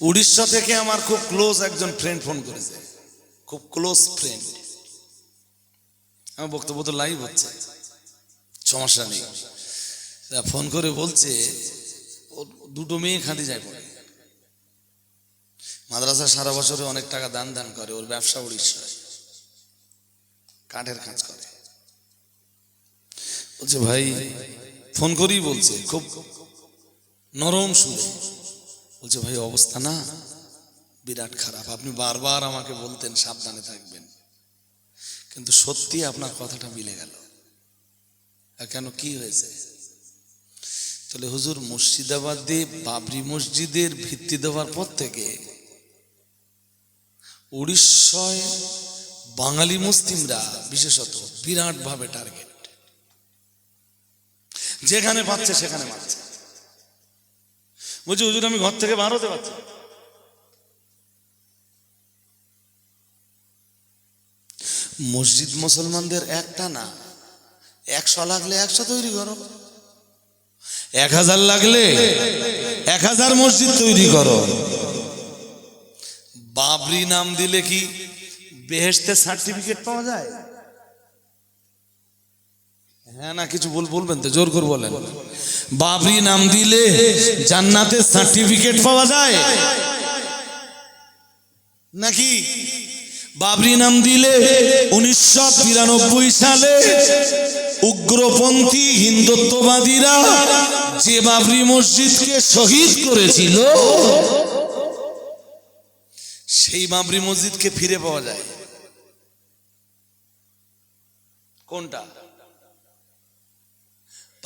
উড়িষ্যা থেকে আমার খুব ক্লোজ একজন ফ্রেন্ড ফোন করেছে। খুব ক্লোজ ফ্রেন্ড আমার বক্তব্য তো লাইভ হচ্ছে। সমস্যা নেই। ফোন করে বলছে দুটো মেয়ে খাঁদি যায় পড়ে। মাদ্রাসা সারা বছরে অনেক টাকা দান দান করে, ওর ব্যবসা উড়িষ্যায়। কাঠের কাজ করে। বলছে, ভাই ফোন করেই বলছে, খুব নরম সুরে। বলছে, ভাই, অবস্থা না? বিরাট খারাপ। আপনি বারবার আমাকে বলতেন সাবধানে থাকবেন। কিন্তু সত্যি আপনার কথাটা মিলে গেল। কেন, কি হয়েছে? তাহলে হুজুর, মুর্শিদাবাদে বাবরি মসজিদের ভিত্তি দেওয়ার পর থেকে উড়িষ্যায় বাঙালি মুসলিমরা বিশেষত বিরাটভাবে টার্গেট। যেখানে পাচ্ছে, সেখানে মারছে বলছি, হুজুর, আমি ঘর থেকে বার হতে পারছি মসজিদ মুসলমানদের একটা না, একশো লাগলে একশো তৈরি করো। এক হাজার লাগলে এক হাজার মসজিদ তৈরি করো। বাবরি নাম দিলে কি বেহেস্তের সার্টিফিকেট পাওয়া যায়? হ্যাঁ কিছু বল বলবেন তো, জোর করে বলেন। বাবরি নাম দিলে জান্নাতের সার্টিফিকেট পাওয়া যায়। নাকি? বাবরি নাম দিলে উনিশশো বিরানব্বই সালে উগ্রপন্থী হিন্দুত্ববাদীরা যে বাবরি মসজিদকে শহীদ করেছিল, সেই বাবরি মসজিদকে ফিরে পাওয়া যায়। কোনটা?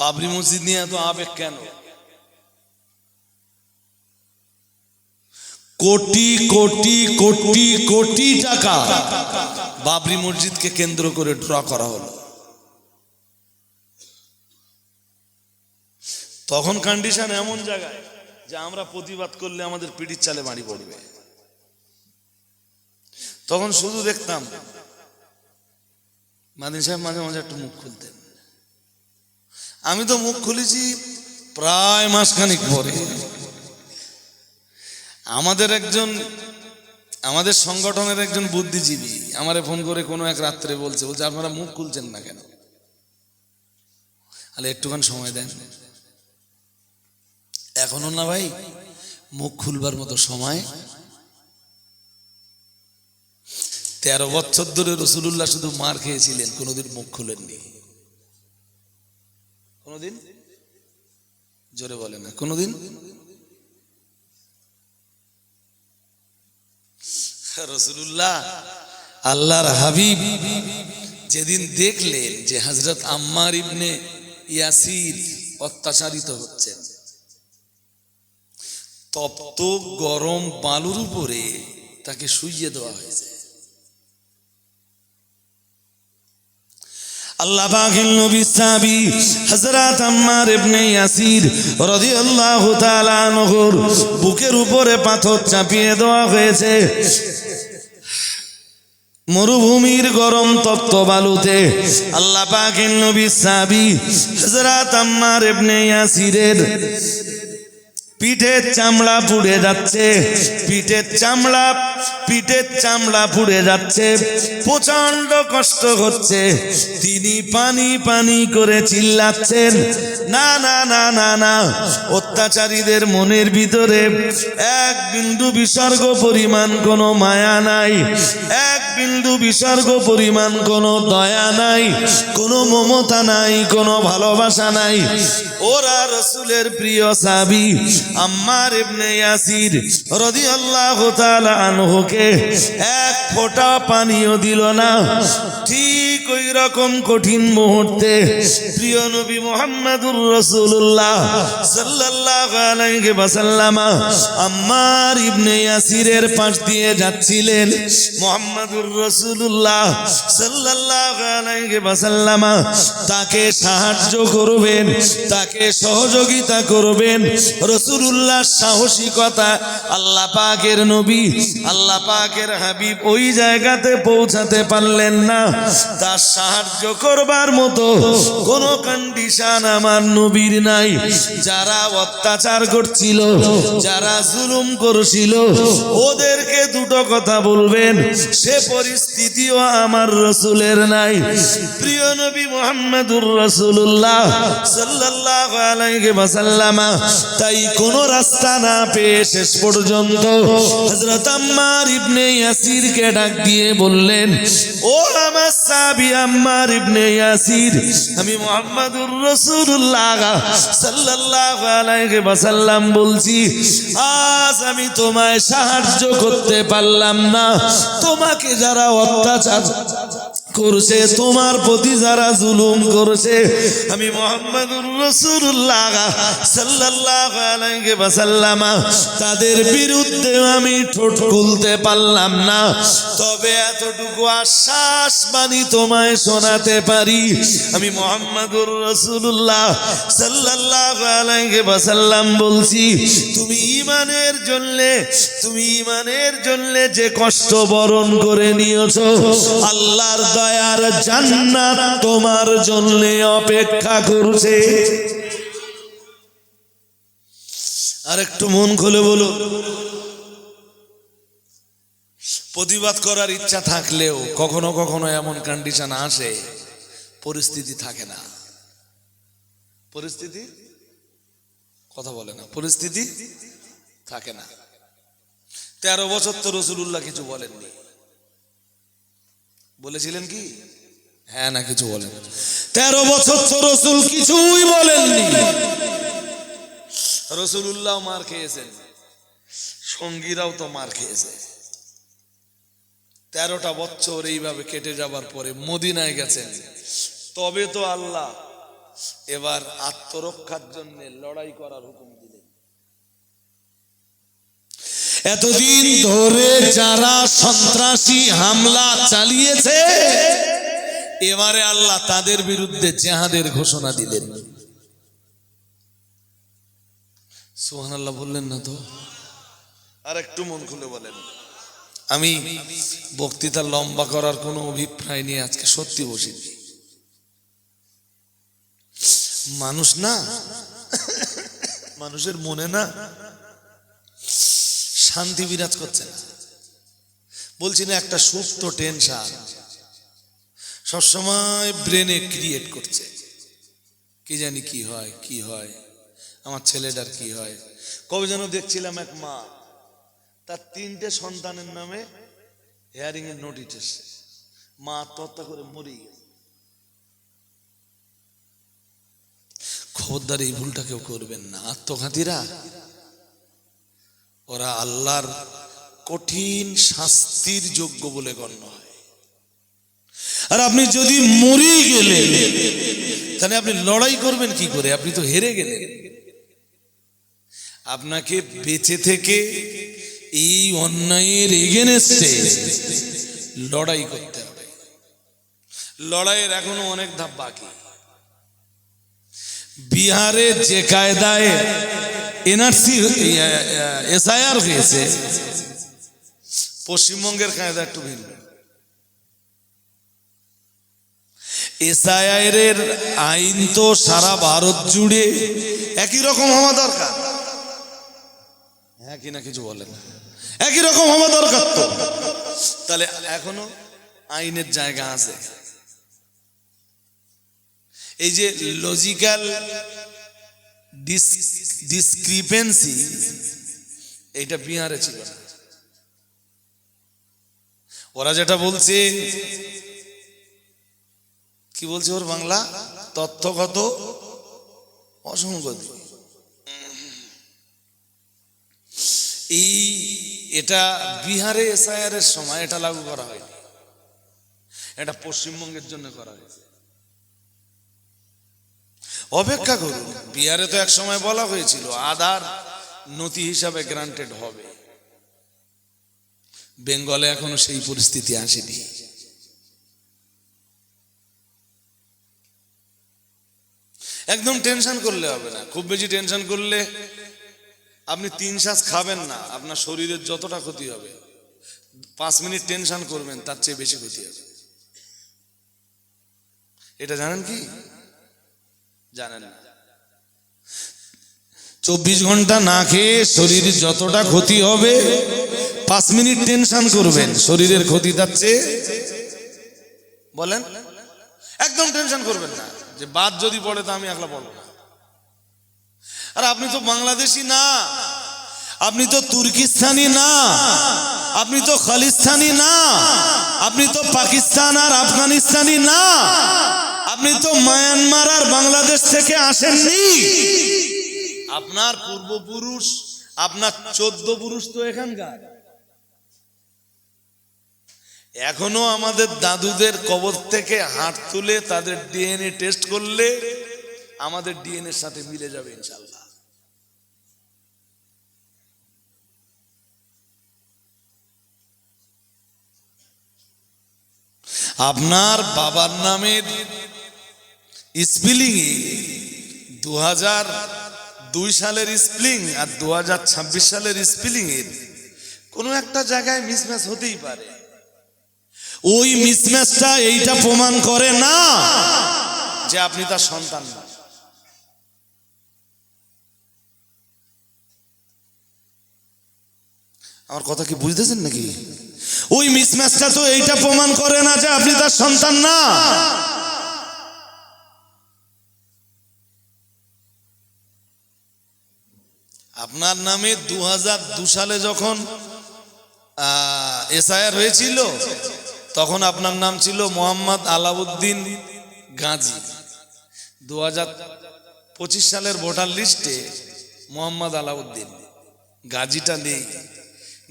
বাবরি মসজিদ নিয়ে এত আবেগ কেন? কোটি কোটি কোটি কোটি টাকা বাবরি মসজিদকে কেন্দ্র করে ড্র করা হলো। তখন কন্ডিশন এমন জায়গায় যে আমরা প্রতিবাদ করলে আমাদের পিঠির চালে বাড়ি পড়বে। তখন শুধু দেখতাম, মাদিন সাহেব মাঝে মাঝে একটু মুখ খুলতেন। আমি তো মুখ খুলেছি প্রায় মাসখানিক পরে। আমাদের একজন, আমাদের সংগঠনের একজন বুদ্ধিজীবী আমারে ফোন করে কোনো এক রাত্রে বলছে বলছে, আপনারা মুখ খুলছেন না কেন? তাহলে একটুখানি সময় দেন। এখনও না ভাই, মুখ খুলবার মতো সময়। তেরো বছর ধরে রসুল্লাহ শুধু মার খেয়েছিলেন, কোনোদিন মুখ খুলেননি। কোনোদিন? জোরে বলে না, কোনোদিন? রসুল্লাহ আল্লাহর হাবিব যেদিন দেখলেন যে হজরত আম্মার ইবনে ইয়াসির অত্যাচারিত হচ্ছেন তপ্ত গরম বালুর উপরে তাকে শুইয়ে দেওয়া হয়েছে। বুকের উপরে পাথর চাপিয়ে দেওয়া হয়েছে। মরুভূমির গরম তপ্ত বালুতে আল্লাহ পাকের নবী সাহাবী হযরত আম্মার ইবনে ইয়াসিরের পিঠের চামড়া পুড়ে যাচ্ছে পিঠের চামড়া পিঠের চামড়া পুড়ে যাচ্ছে প্রচণ্ড কষ্ট হচ্ছে। তিনি পানি পানি করে চিল্লাচ্ছেন, না না না না না। অত্যাচারীদের মনের ভিতরে এক বিন্দু বিসর্গ পরিমাণ কোনো মায়া নাই, এক বিন্দু বিসর্গ পরিমাণ কোনো দয়া নাই, কোনো মমতা নাই, কোনো ভালোবাসা নাই। ওরা রসুলের প্রিয় সাবি আম্মার ইবনে ইয়াসির রাদিয়াল্লাহু তাআলা আনহুকে এক ফোঁটা পানিও দিল না। ঠিক ওই রকম কঠিন মুহূর্তে প্রিয় নবী মুহাম্মদুর রাসূলুল্লাহ সাল্লাল্লাহু আলাইহি ওয়াসাল্লাম আম্মার ইবনে ইয়াসিরের পাশ দিয়ে যাচ্ছিলেন। মুহাম্মদুর রাসূলুল্লাহ সাল্লাল্লাহু আলাইহি ওয়াসাল্লাম তাকে সাহায্য করবেন, তাকে সহযোগিতা করবেন। রসুল্লাহ সাহসিকতা আল্লাহ পাকের নবী, আল্লাহ পাকের হাবিব ওই জায়গাতে পৌঁছাতে পারলেন না। তা সাহায্য করবার মতো কোন কন্ডিশন আমার নবীর নাই। যারা অত্যাচার করছিল, যারা জুলুম করছিল, ওদেরকে দুটো কথা বলবেন, সে পরিস্থিতিও আমার রসুলের নাই। প্রিয় নবী মোহাম্মদুর রসুল্লাহ ওয়াসাল্লাম, তাই কোন রাস্তা না পেয়ে শেষ পর্যন্ত হযরত আম্মার ইবনে ইয়াসিরকে ডাক দিয়ে বললেন, ও আমার সাহাবী আম্মার ইবনে ইয়াসির, আমি মুহাম্মাদুর রাসূলুল্লাহ সাল্লাল্লাহু আলাইহি ওয়াসাল্লাম বলছি, আজ আমি তোমায় সাহায্য করতে পারলাম না। তোমাকে যারা অত্যাচার করছে, তোমার প্রতি যারা জুলুম করছে। আমি আলাইহি তাদের বিরুদ্ধে আমি ঠোঁট খুলতে পারলাম না। তবে এতটুকু আশ্বাস বাণী তোমায় শোনাতে পারি, আমি মোহাম্মদুর রসুল্লাহ সাল্লাল্লাহু আলাইহি ওয়াসাল্লাম বলছি, তুমি ইমানের জন্যে, তুমি ইমানের জন্যে যে কষ্ট বরণ করে নিয়েছো, আল্লাহর দয়ার জান্নাত তোমার জন্য অপেক্ষা করছে। আর একটু মন খুলে বলো। প্রতিবাদ করার ইচ্ছা থাকলেও কখনো কখনো এমন কন্ডিশন আসে, পরিস্থিতি থাকে না। পরিস্থিতি? কথা বলে না। পরিস্থিতি? থাকে না। তেরো বছর তো রসুল্লাহ কিছু বলেননি। বলেছিলেন কি? হ্যাঁ না, কিছু বলেন। তেরো বছর তো রসুল কিছুই বলেননি। রসুল্লাহ মার খেয়েছেন। সঙ্গীরাও তো মার খেয়েছে। তেরোটা বছর এইভাবে কেটে যাবার পরে মদিনায় গেছেন। তবে তো আল্লাহ এবার আত্মরক্ষার জন্য লড়াই করার হুকুম দিলেন এতদিন ধরে যারা সন্ত্রাসী হামলা চালিয়েছে এবারে আল্লাহ তাদের বিরুদ্ধে জেহাদের ঘোষণা দিলেন। সোহান আল্লাহ বললেন না তো? আর একটু মন খুলে বলেন। আমি বক্তৃতা লম্বা করার কোনো অভিপ্রায় নিয়ে আজকে সত্যি বসিনি। মানুষ না? মানুষের মনে না? শান্তি বিরাজ করছে না। বলছি না, একটা সুপ্ত টেনশন সবসময় ব্রেনে ক্রিয়েট করছে। কি জানি কি হয় কি হয়, আমার ছেলেটার কি হয়। কবে যেন দেখছিলাম এক মা, তার তিনটে সন্তানের নামে হেয়ারিং এর নোটিশ এসছে। মা আত্মহত্যা করে মরে গেছে। খবরদার এই ভুলটা কেউ করবেন না। আত্মঘাতীরা ওরা আল্লাহর কঠিন শাস্তির যোগ্য বলে গণ্য হয়। আর আপনি যদি মরে গেলেন, তাহলে আপনি লড়াই করবেন কি করে? আপনি তো হেরে গেলেন। আপনাকে বেঁচে থেকে এই অন্যায়ের এগেনেস্টে লড়াই করতে হবে। লড়াইয়ের এখনও অনেক ধাপ বাকি। বিহারে যে কায়দায় এনআরসি এসআইআর হয়েছে। পশ্চিমবঙ্গের কায়দা একটু ভিন্ন। এসআইআর এর আইন তো সারা ভারত জুড়ে একই রকম হওয়া দরকার। হ্যাঁ কি না কিছু বলেন? একই রকম হওয়া দরকার তো। তাহলে এখনও আইনের জায়গা আছে। এই যে লজিক্যাল ডিসক্রিপেন্সি এইটা বিহারে ছিল ওরা যেটা বলছে, কি বলছে ওর বাংলা? তথ্যগত অসঙ্গতি। এই, এটা বিহারে এসআইআর এর সময় এটা লাগু করা হয়নি। এটা পশ্চিমবঙ্গের জন্য করা হয়েছে। অপেক্ষা করুন। বিহারে তো এক সময় বলা হয়েছিল, আধার নথি হিসাবে গ্রান্টেড হবে। বেঙ্গলে এখনও সেই পরিস্থিতি আসেনি। একদম টেনশন করলে হবে না। খুব বেশি টেনশন করলে আপনি তিন শ্বাস খাবেন না, আপনার শরীরের যতটা ক্ষতি হবে, পাঁচ মিনিট টেনশন করবেন, তার চেয়ে বেশি ক্ষতি হবে। এটা জানেন কি? জানেন না। চব্বিশ ঘণ্টা না খেয়ে শরীর যতটা ক্ষতি হবে, পাঁচ মিনিট টেনশন করবেন, শরীরের ক্ষতি যাচ্ছে বলেন? একদম টেনশন করবেন না। যে বাদ যদি পড়ে তো আমি একলা পড়ব না। আর আপনি তো বাংলাদেশি না, আপনি তো তুর্কিস্তানি না, আপনি তো খালিস্তানি না, আপনি তো পাকিস্তান আর আফগানিস্তানি না আপনি তো মায়ানমার আর বাংলাদেশ থেকে আসেননি। আপনার পূর্বপুরুষ, আপনার চোদ্দ পুরুষ তো এখানকার। এখনও আমাদের দাদুদের কবর থেকে হাত তুলে তাদের ডিএনএ টেস্ট করলে আমাদের ডিএনএর সাথে মিলে যাবে ইনশাল্লাহ আপনার বাবার নামের স্পেলিং দু হাজার দুই সালের স্পেলিং আর দু হাজার ছাব্বিশ সালের স্পেলিং এর কোনো একটা জায়গায় মিসম্যাচ হতেই পারে। ওই মিসম্যাচটা এইটা প্রমাণ করে না যে আপনি তার সন্তান না। আমার কথা কি বুঝতেছেন নাকি? ওই মিসম্যাচটা তো এইটা প্রমাণ করে না যে আপনি তার সন্তান না। আপনার নামে দু দু সালে যখন এসআইআর হয়েছিল, তখন আপনার নাম ছিল মোহাম্মদ আলাউদ্দিন গাজী। দু পঁচিশ সালের ভোটার লিস্টে মোহাম্মদ আলাউদ্দিন। গাজীটা নেই।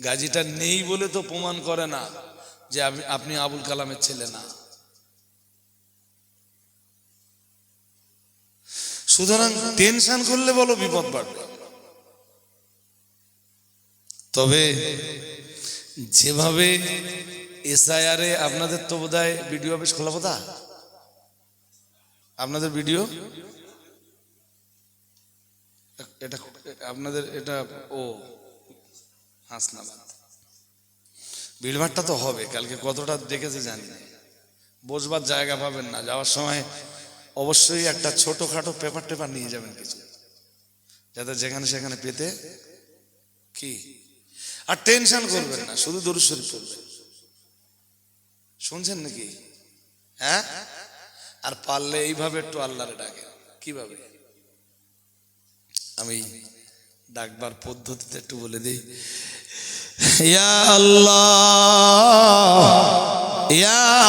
গাজীটা নেই বলে তো প্রমাণ করে না যে আপনি- আবুল কালামের ছেলে না। সুতরাং টেনশন করলে বলো বিপদ বাড়বে। তবে যেভাবে এসআইআরে আপনাদের তো বোধ বিডিও অফিস খোলা বোধা? আপনাদের ভিডিও? এটা আপনাদের, এটা ও, হাসনাবাদ। ভিড়ভাড়টা তো হবে, কালকে কতটা দেখেছে জানি না। বসবার জায়গা পাবেন না, যাওয়ার সময় অবশ্যই একটা ছোটখাটো পেপার টেপার নিয়ে যাবেন কিছু। যাতে যেখানে সেখানে পেতে, কি? আর টেনশন করবেন না, শুধু দরুদ শরীফ পড়বেন। শুনছেন নাকি? হ্যাঁ? আর পারলে এইভাবে একটু আল্লাহরে ডাকে কীভাবে? আমি ডাকবার পদ্ধতিতে একটু বলে দিই। ইয়া আল্লাহ, ইয়া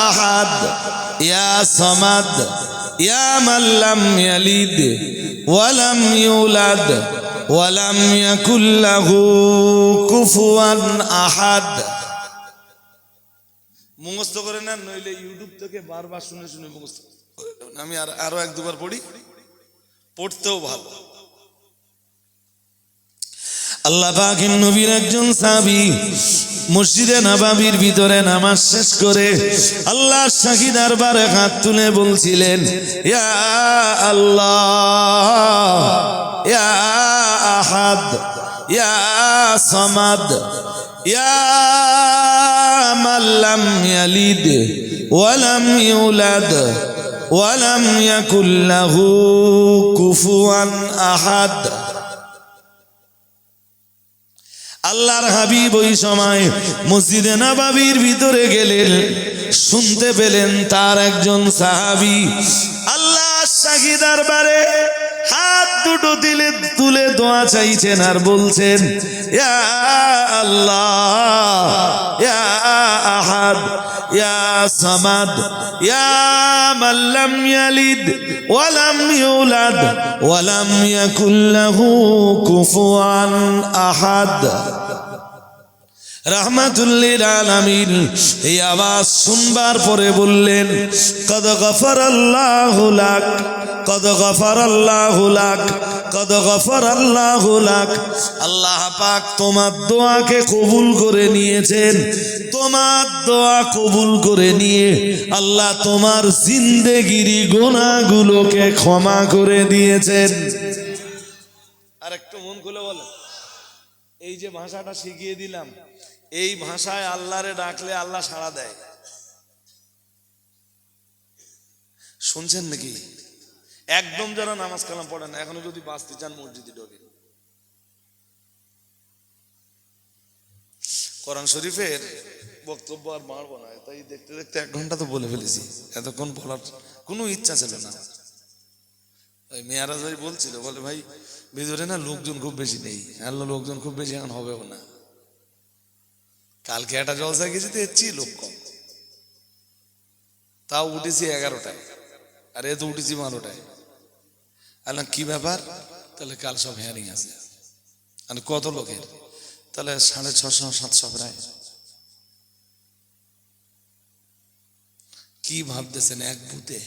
ইয়া সামাদ, ইয়া মান লাম ইয়ালিদ ওয়ালাম ইউলাদ। ওয়া লাম ইয়াকুল লাহু কুফুয়ান আহাদ। মুখস্থ করে না নইলে ইউটিউব থেকে বারবার শুনে শুনে মুখস্থ আমি আর আরও এক দুবার পড়ি। পড়তেও ভালো। আল্লাহ পাকের নবীর একজন সাহাবী মসজিদে নবাবির ভিতরে নামাজ শেষ করে আল্লাহ শাহী দরবারে হাত তুলে বলছিলেন, ইয়া আল্লাহ, ইয়া আহাদ, ইয়া সামাদ, ইয়া ইউলাদ কুফুয়ান আহাদ। আল্লাহর হাবিব ওই সময় মসজিদে নাবাবির ভিতরে গেলেন। শুনতে পেলেন তার একজন সাহাবি। আল্লাহ সাহিদার হাত দুটো দিলে তুলে দোয়া চাইছেন আর বলছেন আল্লাহ, ইয়া আহাদ, ইয়া সামাদ, ইয়া মান ইয়ালিদ, ওয়া ইউলাদ, ওয়া লাম কুফুয়ান আহাদ। রাহমাতুল্লিল আলামিন, এই আওয়াজ শুনবার পরে বললেন, কদ গফর আল্লাহ লাক, কদ গফর আল্লাহ লাক, কদ গফর আল্লাহ লাক। আল্লাহ পাক তোমার দোয়াকে কবুল করে নিয়েছেন, তোমার দোয়া কবুল করে নিয়ে আল্লাহ তোমার জিন্দেগিরি গোনাগুলোকে ক্ষমা করে দিয়েছেন। আর একটু মন খুলে বলে এই যে ভাষাটা শিখিয়ে দিলাম এই ভাষায় আল্লাহরে ডাকলে আল্লাহ সাড়া দেয়। শুনছেন নাকি? একদম যারা নামাজ কালাম পড়েন না, এখনও যদি বাঁচতে চান মসজিদে ঢোকেন কোরআন শরীফের বক্তব্য আর মারবো না, তাই দেখতে দেখতে এক ঘণ্টা তো বলে ফেলেছি। এতক্ষণ বলার কোনো ইচ্ছা ছিল না। ওই মেয়ারাজ ভাই বলছিল, বলে ভাই, ভিতরে না লোকজন খুব বেশি নেই। আর লোকজন খুব বেশি এখন হবেও না। কালকে একটা জলসা গেছি তো চেয়ে লোক কম। তাও উঠেছি এগারোটায়। আর এ তো উঠেছি বারোটায়। আলাম কি ব্যাপার? তাহলে কাল সব হেয়ারিং আছে। আর কত লোকের? তাহলে সাড়ে ছশো সাতশো প্রায়। কি ভাবতেছেন এক বুতে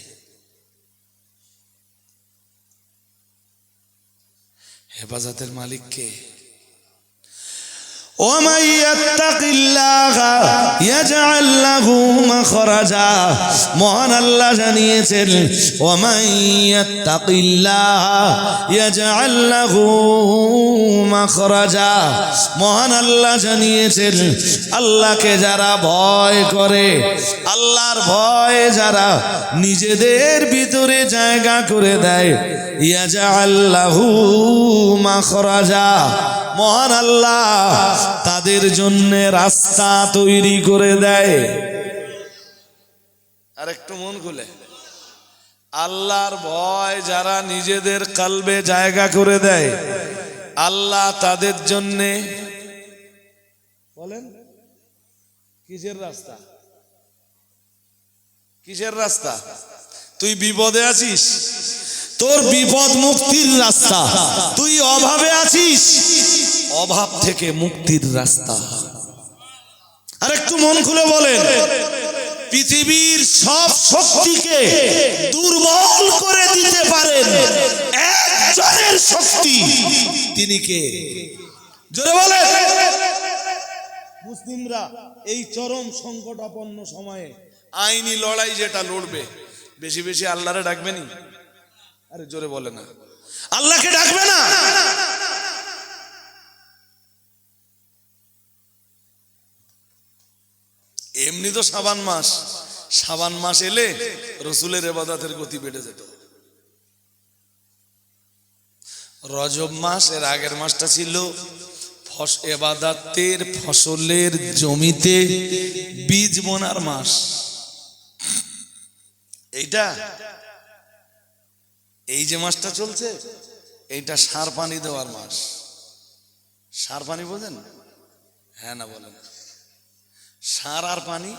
হেফাজতের মালিককে ومن يتق الله يجعل له مخرجا মহান আল্লাহ জানিয়েছেন ومن يتق الله يجعل له مخرجا মহান আল্লাহ জানিয়েছেন আল্লাহকে যারা ভয় করে আল্লাহর ভয় যারা নিজেদের ভিতরে জায়গা করে দেয় ইয়াজাল্লাহু মাখরাজা মহান আল্লাহ তাদের জন্য রাস্তা তৈরি করে দেয়। আর একটু মন খুলে। আল্লাহর ভয় যারা নিজেদের কালবে জায়গা করে দেয়, আল্লাহ তাদের জন্যে বলেন, কিসের রাস্তা? কিসের রাস্তা? তুই বিপদে আছিস? তোর বিপদ মুক্তির রাস্তা। তুই অভাবে আছিস? অভাব থেকে মুক্তির রাস্তা। আর একটু মন খুলে বলেন। পৃথিবীর সব শক্তিকে দুর্বল করে দিতে পারেন একজনের শক্তি। তিনি কে? জোরে বলেন। মুসলিমরা এই চরম সংকটাপন্ন সময়ে আইনি লড়াই যেটা লড়বে, বেশি বেশি আল্লাহরে ডাকবেনি? আরে জোরে বলে না। আল্লাহকে ডাকবে না। এমনি তো সাবান মাস। সাবান মাস এলে রসুলের এবাদাতের গতি বেড়ে যেত। রজব মাস এর আগের মাসটা ছিল এবাদাতের ফসলের জমিতে বীজ বোনার মাস। এইটা, এই যে মাসটা চলছে, এইটা সার পানি দেওয়ার মাস। সার পানি বোঝেন? হ্যাঁ না বলেন। সার আর পানি।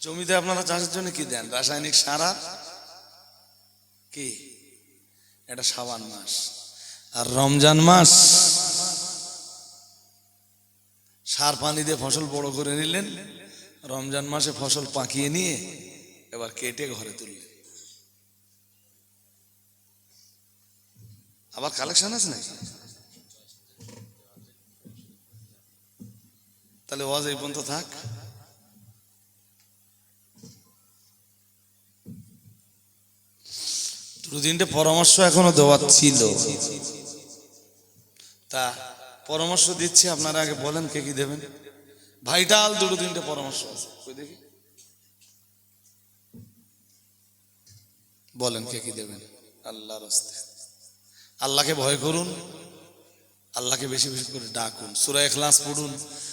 জমিতে আপনারা চাষের জন্য কি দেন? রাসায়নিক সার? আর কি? এটা সাবান মাস। আর রমজান মাস? সার পানি দিয়ে ফসল বড় করে নিলেন। রমজান মাসে ফসল পাকিয়ে নিয়ে এবার কেটে ঘরে তুললেন। আবার কালেকশন আছে নাকি? তাহলে ওয়াজ এই পর্যন্ত থাক। দুদিনটা পরামর্শ এখনও দেওয়ার ছিল। তা পরামর্শ দিচ্ছি, আপনারা আগে বলেন কে কি দেবেন। ভাইটাল দুটো তিনটে পরামর্শ আছে। কই দেখি। বলেন কে কি দেবেন। আল্লাহর আল্লাহকে ভয় করুন। আল্লাহকে বেশি বেশি করে ডাকুন। সুরা এখলাস পড়ুন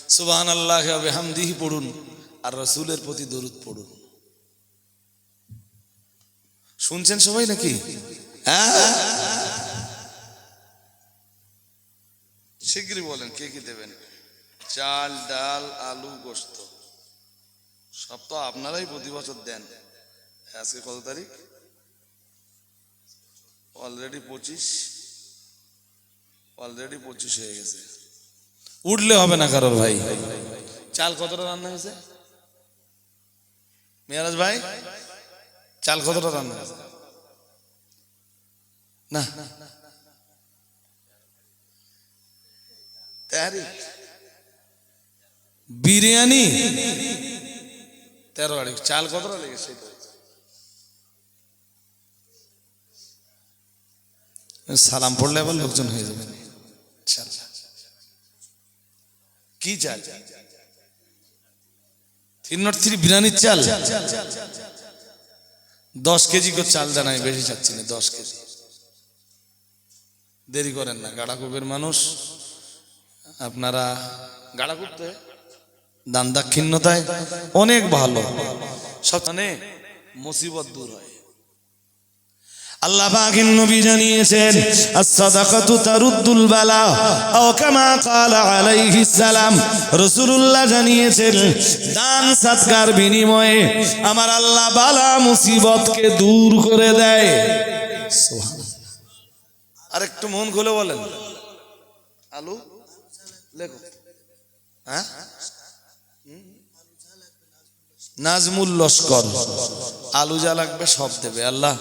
সুবাহান আল্লাহ হামদিহি পড়ুন, আর রসুলের প্রতি দরুদ পড়ুন। শুনছেন সবাই নাকি? হ্যাঁ? শীঘ্রই বলেন, কে কি দেবেন? চাল, ডাল, আলু গোস্ত সব তো আপনারাই প্রতি বছর দেন। আজকে কত তারিখ? অলরেডি পঁচিশ। অলরেডি পঁচিশ হয়ে গেছে। উঠলে হবে না কারোর ভাই। চাল কতটা রান্না হয়েছে? মেয়ারাজ ভাই, চাল কতটা রান্না হয়েছে? না। বিরিয়ানি। তেরো আড়ি। চাল কতটা লেগেছে সালাম পড়লে আবার লোকজন হয়ে যাবে চাল কি চাল থ্রি নট থ্রি বিরিয়ানির চাল। দশ কেজি করে চাল জানাই বেশি চাচ্ছি না, দশ কেজি। দেরি করেন না, গাড়াকুপের মানুষ। আপনারা গাড়াকুপতে দান দাক্ষিণ্যতায় অনেক ভালো। সব মানে মুসিবত দূর হয়। আল্লাহ পাকের নবী জানিয়েছেন, আস-সাদাকাতু তারুদ্দুল বালা, আও কামা ক্বাল আলাইহিস সালাম। রাসূলুল্লাহ জানিয়েছেন, দান সাদকার বিনিময়ে আমার আল্লাহ বালা মুসিবতকে দূর করে দেয়। সুবহানাল্লাহ। আরেকটু মন খুলে বলেন। আলু? লেখো। হ্যাঁ? নাজমুল লস্কর। আলু যা লাগবে সব দেবে, আল্লাহ।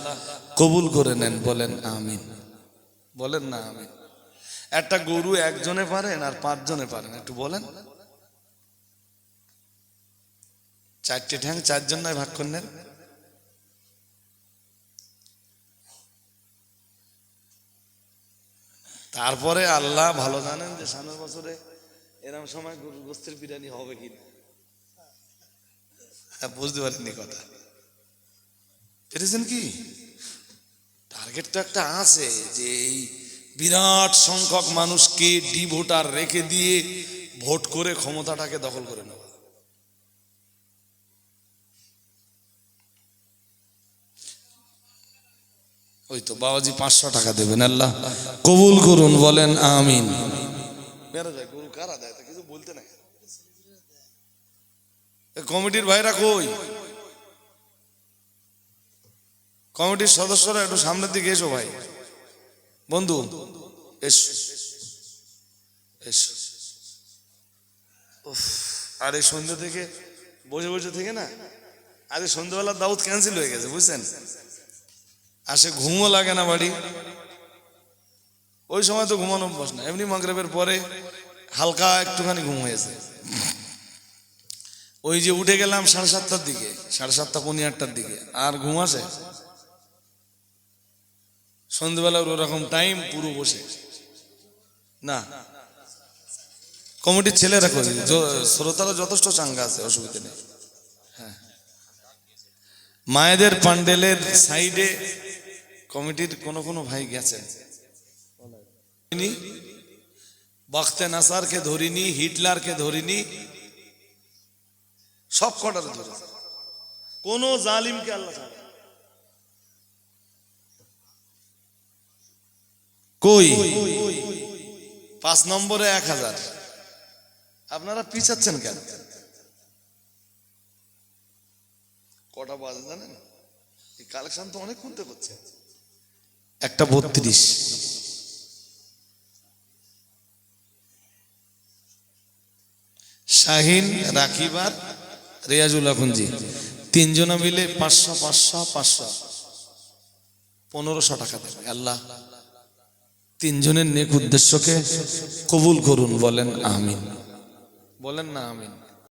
কবুল করে নেন বলেন আমিন। বলেন না আমিন। একটা গরু একজনে পারেন আর পাঁচজনে পারেন একটু বলেন। চারটে ঠ্যাং চারজন নয় ভাগ করলেন তারপরে আল্লাহ ভালো জানেন যে সামনের বছরে এরকম সময় গরুর গোস্তের বিরিয়ানি হবে কি না। হ্যাঁ, বুঝতে পারেননি কথা। পেরেছেন কি? টার্গেট তো একটা আছে যে এই বিরাট সংখ্যক মানুষকে ডি ভোটার রেখে দিয়ে ভোট করে ক্ষমতাটাকে দখল করে নেওয়া। ওই তো বাবাজি পাঁচশো টাকা দেবেন, আল্লাহ কবুল করুন, বলেন আমিন। গরু কারা দেয়? কিছু বলতে না এ কমিটির ভাইরা কই? কমিটির সদস্যরা একটু সামনের দিকে এসো ভাই। বন্ধু, এসো। এসো। আর এই সন্ধ্যে থেকে, বসে বসে থেকে না এই সন্ধ্যেবেলার দাউদ ক্যান্সেল হয়ে গেছে, বুঝছেন? আসে ঘুমও লাগে না বাড়ি। ওই সময় তো ঘুমানো অভ্যাস না এমনি মাগরেবের পরে হালকা একটুখানি ঘুম হয়েছে। ওই যে উঠে গেলাম সাড়ে সাতটার দিকে, সাড়ে সাতটা পনেরো আটটার দিকে। আর ঘুম আসে? সন্ধ্যেবেলা ওরকম টাইম পুরো বসে। না। কমিটির ছেলেরা করে শ্রোতারা যথেষ্ট চাঙ্গা আছে, অসুবিধা নেই। হ্যাঁ। মায়েদের পান্ডেলের সাইডে কমিটির কোনো কোনো ভাই গেছেন। বখতে নাসারকে ধরিনি, হিটলারকে ধরিনি। সব কটারে ধরেছে। কোন জালিমকে আল্লাহ ছাড়ে না। কই? পাঁচ নম্বরে এক হাজার। আপনারা পিছাচ্ছেন কেন? কটা বাজে জানেন? এই কালেকশন তো অনেক খুনতে করছে একটা বত্রিশ। শাহিন রাকিবার রেয়াজুল আখুনজি। তিনজনা মিলে পাঁচশো পাঁচশো পাঁচশো। পনেরোশো টাকা দেবে আল্লাহ। তিনজনের নেক উদ্দেশ্যকে কবুল করুন বলেন আমিন। বলেন না আমিন।